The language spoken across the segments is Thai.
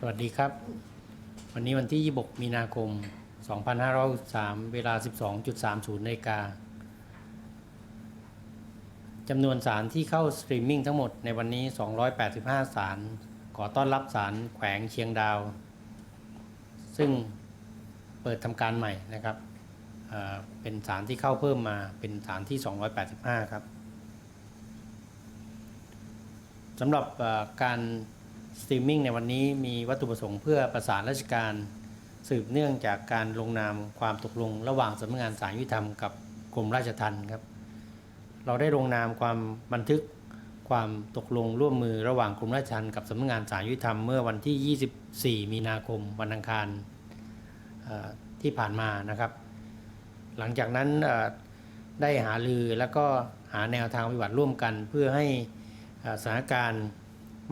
สวัสดีครับ วันนี้วันที่ 26 มีนาคม 2563 เวลา 12.30นาฬิกาจำนวนสารที่เข้าสตรีมมิ่งทั้งหมดในวันนี้ 285 สาร ขอต้อนรับสารแขวงเชียงดาว ซึ่งเปิดทำการใหม่นะครับเเป็นสารที่เข้าเพิ่มมาเป็นสารที่ 285 ครับสำหรับการ สตรีมมิ่งในวันนี้มีวัตถุประสงค์เพื่อประสานราชการ สืบเนื่องจากการลงนามความตกลง ระหว่างสำนักงานศาลยุติธรรมกับกรมราชทัณฑ์ครับ เราได้ลงนามความบันทึกความตกลงร่วมมือระหว่างกรมราชทัณฑ์กับสำนักงานศาลยุติธรรมเมื่อวันที่ 24 มีนาคมวันอังคารที่ผ่านมานะครับ หลังจากนั้นได้หาลือแล้วก็หาแนวทางปฏิบัติร่วมกัน เพื่อให้สถานการณ์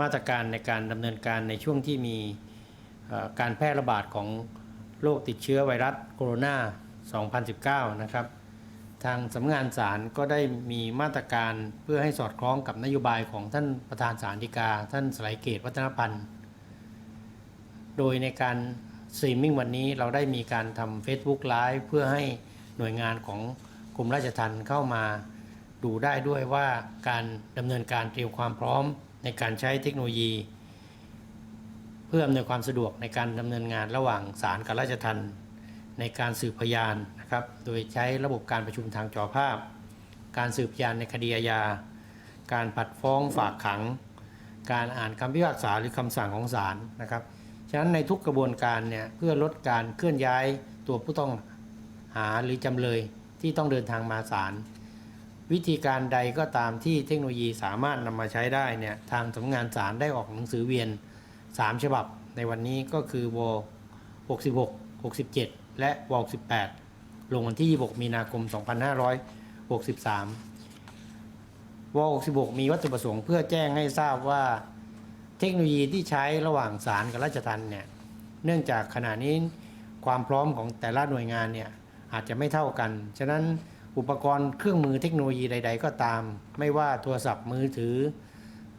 มาตรการในการดำเนินการในช่วงที่มีการแพร่ระบาดของโรคติดเชื้อไวรัสโคโรนา 2019 นะครับ ทางสำนักงานศาลก็ได้มีมาตรการเพื่อให้สอดคล้องกับนโยบายของท่านประธานศาลฎีกา ท่านสไลเกตวัฒนพันธ์ โดยในการสตรีมมิ่งวันนี้เราได้มีการทำ Facebook Live เพื่อให้หน่วยงานของกรมราชทัณฑ์เข้ามาดูได้ด้วยว่าการดำเนินการเตรียมความพร้อม ในการใช้เทคโนโลยี เพื่ออำนวยความสะดวกในการดำเนินงานระหว่างศาลกับราชทัณฑ์ในการสืบพยานนะครับ โดยใช้ระบบการประชุมทางจอภาพ การสืบพยานในคดีอาญา การผัดฟ้องฝากขัง การอ่านคำพิพากษาหรือคำสั่งของศาลนะครับ ฉะนั้นในทุกกระบวนการเนี่ยเพื่อลดการเคลื่อนย้ายตัวผู้ต้องหาหรือจำเลยที่ต้องเดินทางมาศาล วิธีการใดก็ตามที่เทคโนโลยีสามารถนำมาใช้ได้เนี่ยทางสำนักงานศาลได้ออกหนังสือเวียน 3 ฉบับ ในวันนี้ก็คือว66 67 และว68 ลงวันที่ 26 มีนาคม 2563ว66 มีวัตถุประสงค์เพื่อแจ้งให้ทราบว่าเทคโนโลยีที่ใช้ระหว่างศาลกับราชทัณฑ์เนี่ยเนื่องจากขณะนี้ความพร้อมของแต่ละหน่วยงานเนี่ยอาจจะไม่เท่ากัน ฉะนั้น อุปกรณ์เครื่องมือเทคโนโลยีใด ๆ ก็ตาม ไม่ว่าโทรศัพท์มือถือ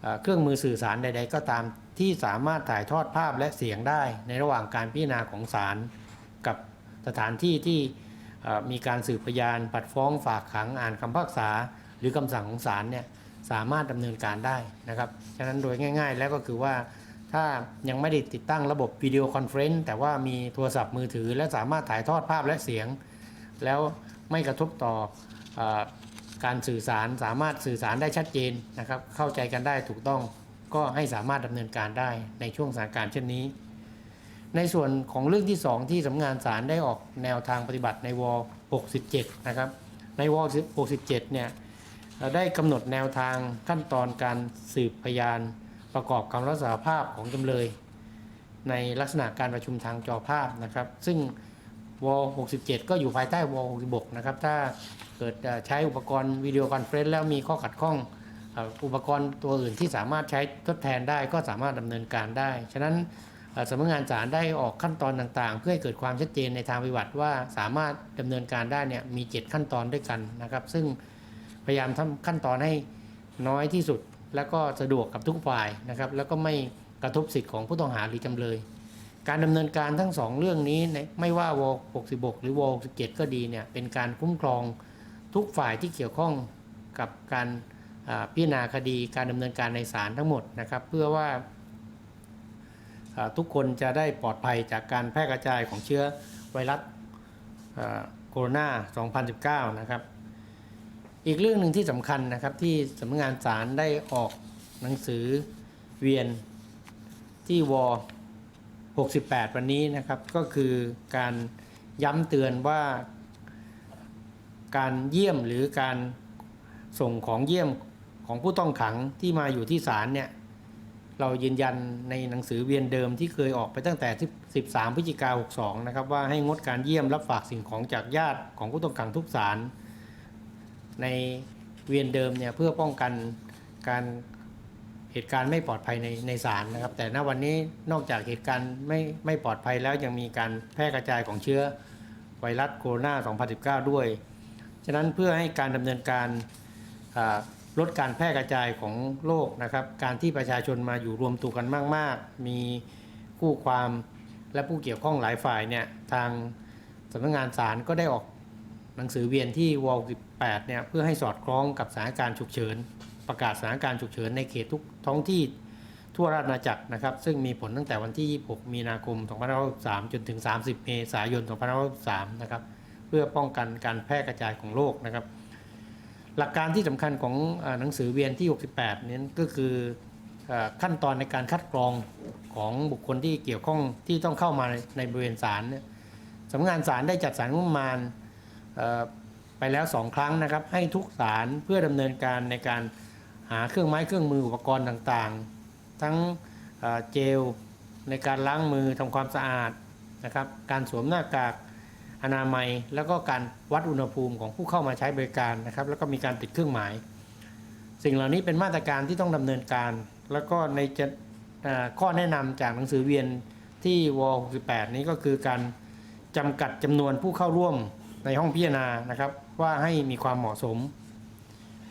เอ่อเครื่องมือสื่อสารใด ๆ ก็ตามที่สามารถถ่ายทอดภาพและเสียงได้ในระหว่างการพิจารณาของศาลกับสถานที่ที่มีการสืบพยานปัดฟ้องฝากขังอ่านคำพิพากษา หรือคำสั่งของศาลเนี่ยสามารถดำเนินการได้นะครับฉะนั้นโดยง่าย ๆ แล้วก็คือว่าถ้ายังไม่ได้ติดตั้งระบบวิดีโอคอนเฟรนซ์แต่ว่ามีโทรศัพท์มือถือ และสามารถถ่ายทอดภาพและเสียง แล้ว ไม่กระทบต่ออการสื่อสารสามารถสื่อสารได้ชัดเจนนะครับ เข้าใจกันได้ถูกต้องก็ให้สามารถดำเนินการได้ในช่วงสถานการณ์เช่นนี้ ในส่วนของเรื่องที่ 2 ที่สำนักงานศาลได้ออกแนวทางปฏิบัติในว67 นะครับ ในว67 เนี่ยเราได้กำหนดแนวทางขั้นตอนการสืบพยานประกอบคำรับสารภาพของจำเลย ในลักษณะการประชุมทางจอภาพนะครับ ซึ่ง ว67 ก็อยู่ภายใต้ว66 นะครับ ถ้าเกิดใช้อุปกรณ์วิดีโอคอนเฟรนซ์แล้วมีข้อขัดข้องอุปกรณ์ตัวอื่นที่สามารถใช้ทดแทนได้ก็สามารถดำเนินการได้ ฉะนั้นสำนักงานศาลได้ออกขั้นตอนต่างๆ เพื่อให้เกิดความชัดเจนในทางปฏิบัติว่าสามารถดำเนินการได้เนี่ยมี 7 ขั้นตอนด้วยกันนะครับ ซึ่งพยายามทำขั้นตอนให้น้อยที่สุด แล้วก็สะดวกกับทุกฝ่ายนะครับ แล้วก็ไม่กระทบสิทธิ์ของผู้ต้องหาหรือจำเลย การดำเนินการทั้งสองเรื่องนี้ในไม่ว่าว66 หรือว67 ก็ดีเนี่ยเป็นการคุ้มครองทุกฝ่ายที่เกี่ยวข้องกับการพิจารณาคดีการดำเนินการในศาลทั้งหมดนะครับ เพื่อว่าทุกคนจะได้ปลอดภัยจากการแพร่กระจายของเชื้อไวรัสโคโรนา 2019 นะครับ อีกเรื่องหนึ่งที่สำคัญนะครับที่สำนักงานศาลได้ออกหนังสือเวียนที่ว 68 วันนี้นะครับก็คือการย้ำเตือนว่า การเยี่ยมหรือการส่งของเยี่ยมของผู้ต้องขังที่มาอยู่ที่ศาลเนี่ยเรายืนยันในหนังสือเวียนเดิมที่เคยออกไปตั้งแต่ 13 พฤศจิกา62 นะครับว่าให้งดการเยี่ยมรับฝากสิ่งของจากญาติของผู้ต้องขังทุกศาลในเวียนเดิมเนี่ยเพื่อป้องกันการ เหตุการณ์ไม่ปลอดภัยในในศาลนะครับ แต่ณวันนี้นอกจากเหตุการณ์ไม่ไม่ปลอดภัยแล้วยังมีการแพร่กระจายของเชื้อไวรัสโคโรนา 2019 ด้วย ฉะนั้นเพื่อให้การดำเนินการลดการแพร่กระจายของโรคนะครับ การที่ประชาชนมาอยู่รวมตัวกันมาก ๆ มีคู่ความและผู้เกี่ยวข้องหลายฝ่ายเนี่ยทางสำนักงานศาลก็ได้ออกหนังสือเวียนที่วอล18เนี่ยเพื่อให้สอดคล้องกับสถานการณ์ฉุกเฉิน ประกาศสถานการณ์ฉุกเฉินในเขตทุกท้องที่ทั่วราชอาณาจักรนะครับ ซึ่งมีผลตั้งแต่วันที่ 26 มีนาคม 2563 จนถึง 30 เมษายน 2563 นะครับ เพื่อป้องกันการแพร่กระจายของโรคนะครับ หลักการที่สำคัญของหนังสือเวียนที่ 68 นี้ก็คือขั้นตอนในการคัดกรองของบุคคลที่เกี่ยวข้องที่ต้องเข้ามาในในบริเวณศาลเนี่ยสำนักงานศาลได้จัดสรรงบประมาณไปแล้วสองครั้งนะครับ ให้ทุกศาลเพื่อดำเนินการในการ หาเครื่องไม้เครื่องมืออุปกรณ์ต่างๆ ทั้งเจลในการล้างมือทำความสะอาดนะครับการสวมหน้ากากอนามัย แล้วก็การวัดอุณหภูมิของผู้เข้ามาใช้บริการนะครับ แล้วก็มีการติดเครื่องหมาย สิ่งเหล่านี้เป็นมาตรการที่ต้องดำเนินการ แล้วก็ในจะข้อแนะนำจากหนังสือเวียนที่ว68นี้ก็คือการจำกัดจำนวนผู้เข้าร่วมในห้องพิจารณานะครับ ว่าให้มีความเหมาะสม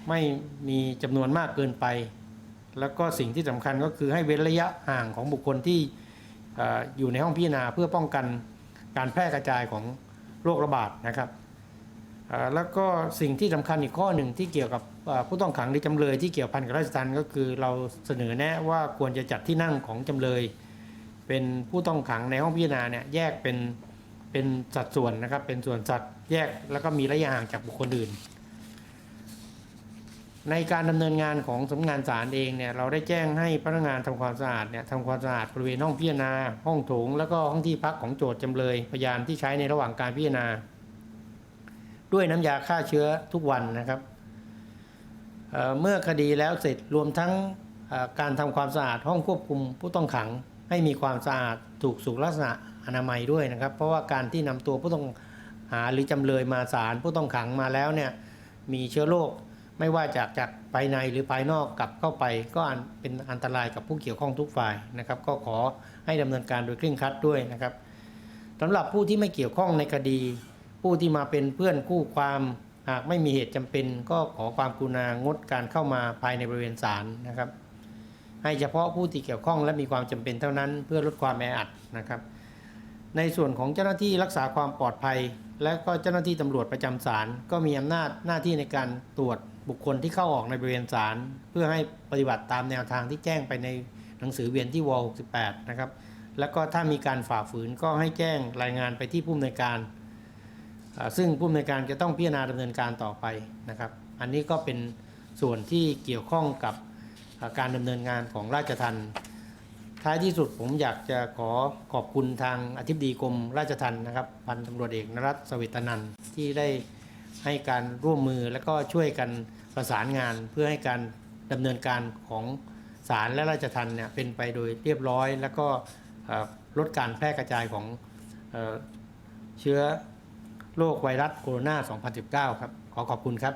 ไม่มีจำนวนมากเกินไป แล้วก็สิ่งที่สำคัญก็คือให้เว้นระยะห่างของบุคคลที่ออยู่ในห้องพิจารณาเพื่อป้องกันการแพร่กระจายของโรคระบาดนะครับแล้วก็สิ่งที่สำคัญอีกข้อหนึ่งที่เกี่ยวกับผู้ต้องขังหรือจำเลยที่เกี่ยวพันกับราชทัณฑ์ก็คือเราเสนอแนะว่าควรจะจัดที่นั่งของจำเลย เป็นผู้ต้องขังในห้องพิจารณาเนี่ยแยกเป็นเป็นสัดส่วนนะครับเป็นส่วนสัดแยกแล้วก็มีระยะห่างจากบุคคลอื่น ในการดำเนินงานของสำนักงานศาลเองเนี่ยเราได้แจ้งให้พนักงานทำความสะอาดเนี่ยทำความสะอาดบริเวณห้องพิจารณา ห้องโถงแล้วก็ห้องที่พักของโจทย์จำเลยพยานที่ใช้ในระหว่างการพิจารณา ด้วยน้ำยาฆ่าเชื้อทุกวันนะครับเเมื่อคดีแล้วเสร็จรวมทั้งการทำความสะอาดห้องควบคุมผู้ต้องขัง ให้มีความสะอาดถูกสุขลักษณะอนามัยด้วยนะครับ เพราะว่าการที่นำตัวผู้ต้องหาหรือจำเลยมาศาลผู้ต้องขังมาแล้วเนี่ยมีเชื้อโรค ไม่ว่าจากจากภายในหรือภายนอกกลับเข้าไปก็เป็นอันตรายกับผู้เกี่ยวข้องทุกฝ่ายนะครับ ก็ขอให้ดำเนินการโดยเคร่งครัดด้วยนะครับสำหรับผู้ที่ไม่เกี่ยวข้องในคดี ผู้ที่มาเป็นเพื่อนคู่ความหากไม่มีเหตุจำเป็น ก็ขอความกรุณางดการเข้ามาภายในบริเวณศาลนะครับ ให้เฉพาะผู้ที่เกี่ยวข้องและมีความจำเป็นเท่านั้นเพื่อลดความแออัดนะครับ ในส่วนของเจ้าหน้าที่รักษาความปลอดภัย และก็เจ้าหน้าที่ตำรวจประจำศาลก็มีอำนาจหน้าที่ในการตรวจ บุคคลที่เข้าออกในบริเวณศาลเพื่อให้ปฏิบัติตามแนวทางที่แจ้งไปในหนังสือเวียนที่ว68 นะครับ แล้วก็ถ้ามีการฝ่าฝืนก็ให้แจ้งรายงานไปที่ผู้อำนวยการ ซึ่งผู้อำนวยการจะต้องพิจารณาดำเนินการต่อไปนะครับ อันนี้ก็เป็นส่วนที่เกี่ยวข้องกับการดำเนินงานของราชทัณฑ์ท้ายที่สุดผมอยากจะขอขอบคุณทางอธิบดีกรมราชทัณฑ์นะครับพันตำรวจเอกนรัตสวิตนันที่ได้ ให้การร่วมมือและก็ช่วยกันประสานงานเพื่อให้การดำเนินการของศาลและราชทัณฑ์เนี่ยเป็นไปโดยเรียบร้อย แล้วก็ลดการแพร่กระจายของเอเชื้อโรคไวรัสโคโรนา 2019 ครับ ขอขอบคุณครับ